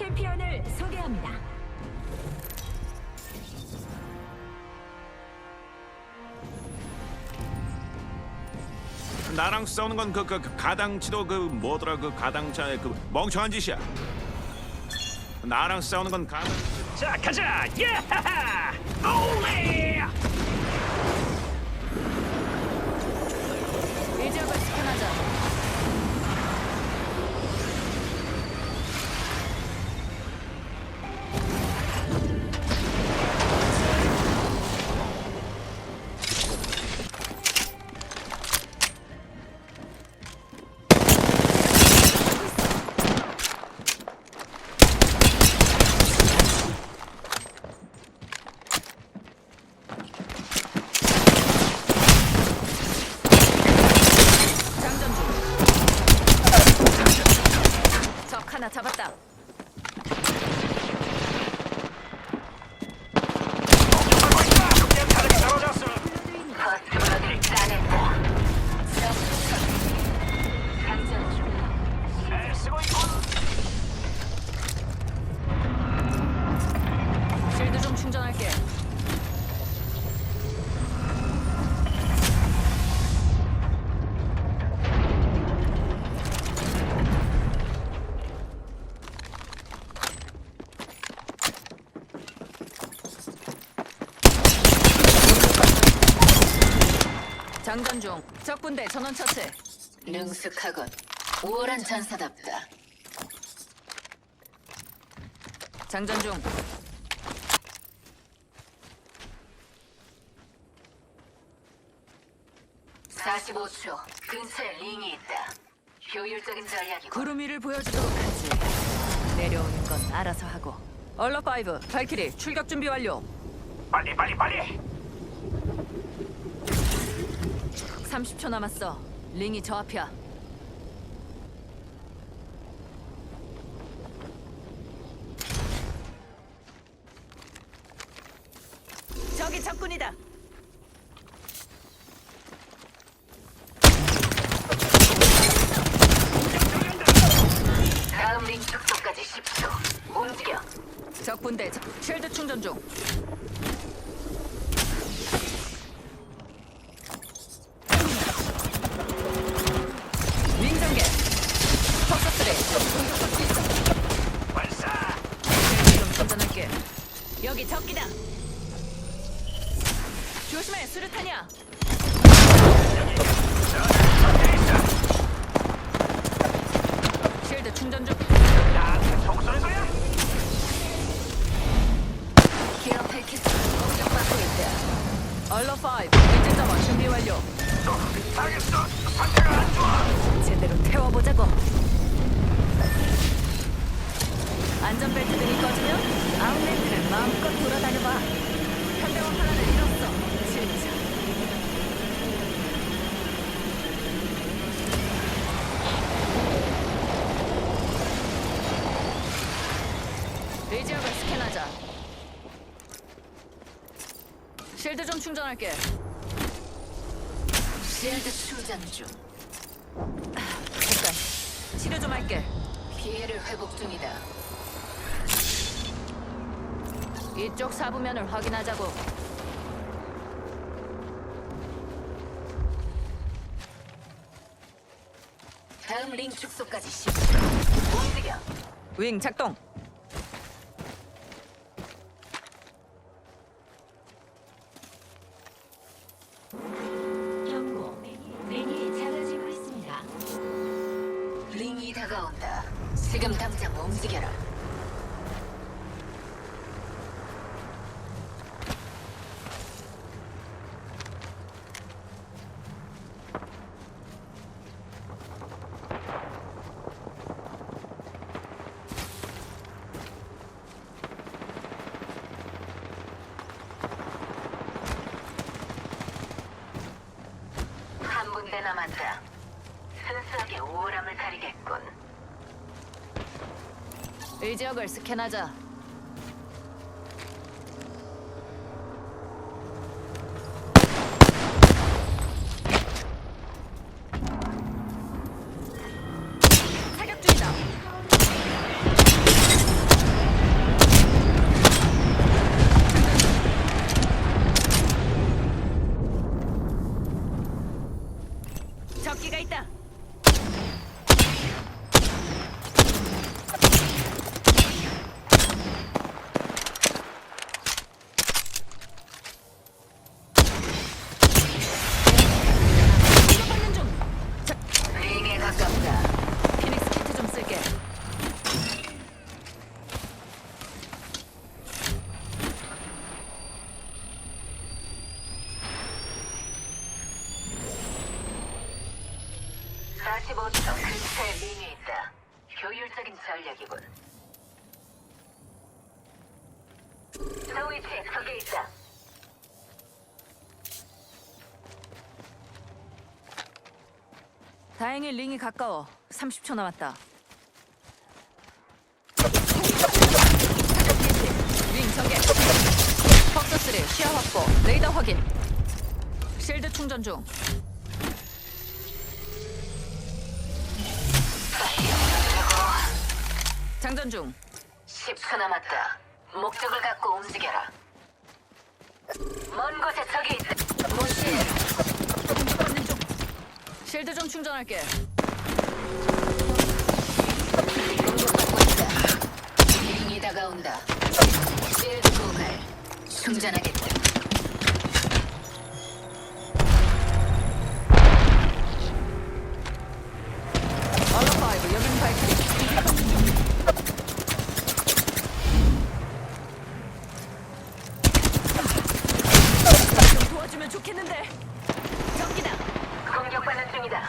챔피언을 소개합니다. 나랑 싸우는 건 그 그 가당치도 그 뭐더라 그 가당차의 그 멍청한 짓이야. 나랑 싸우는 건 가당. 자 가자 예하하 오레 장전 중. 적군대 전원 처치. 능숙하군. 우월한 전사답다. 장전 중. 사십오 초 근처에 링이 있다. 효율적인 전략이고. 구름 위를 보여주도록 하지. 내려오는 건 알아서 하고. 얼러 파이브, 발키리 출격 준비 완료. 빨리 빨리 빨리 30초 남았어. 링이 저 앞이야. 저기 적군이다. 다음 링 축소까지 10초. 움직여. 적군대 적- 쉴드 충전 중. 링 전개. 포커스를 공격받고 있어. 발사 쉴드 좀 충전할게. 여기 적기다. 조심해, 수류탄이야. 쉴드 충전 중. 나한테 거야 기어 패키지 공격받고 있다. 얼러 5, 이제 점화 준비 완료. 알겠어 상태가 안 좋아 제대로 태워보자고. 안전벨트 등이 꺼지면 아웃랜드를 마음껏 돌아다녀봐. 현대원 하나를 잃었어. 진짜. 이 지역을 스캔하자. 실드 좀 충전할게. 실드 충전 중. 잠깐. 치료 좀 할게. 피해를 회복 중이다. 이쪽 사부면을 확인하자고. 다음 링 축소까지 10초. 움직여. 윙 작동. 경고. 링이 작아지고 있습니다. 링이 다가온다. 지금 당장 움직여라. 남았다. 순수하게 우월함을 가리겠군. 이 지역을 스캔하자. 사격 중이다. 발키리가 있다. 공격받는 중. 링에 가깝다. 피닉스 키트 좀 쓸게. 사십오 초 다행히 링이 가까워. 30초 남았다. 링 전개. 퍽스 3 시야 확보. 레이더 확인. 실드 충전 중. 장전 중. 10초 남았다. 목적을 갖고 움직여라. 먼 곳에 적이 있다. 무시해. 공격받는 중. 실드 좀 충전할게. 공격받고 있다. 링이 다가온다. 실드 고갈. 충전하겠다. 좋겠는데. 전기다. 공격받는 중이다.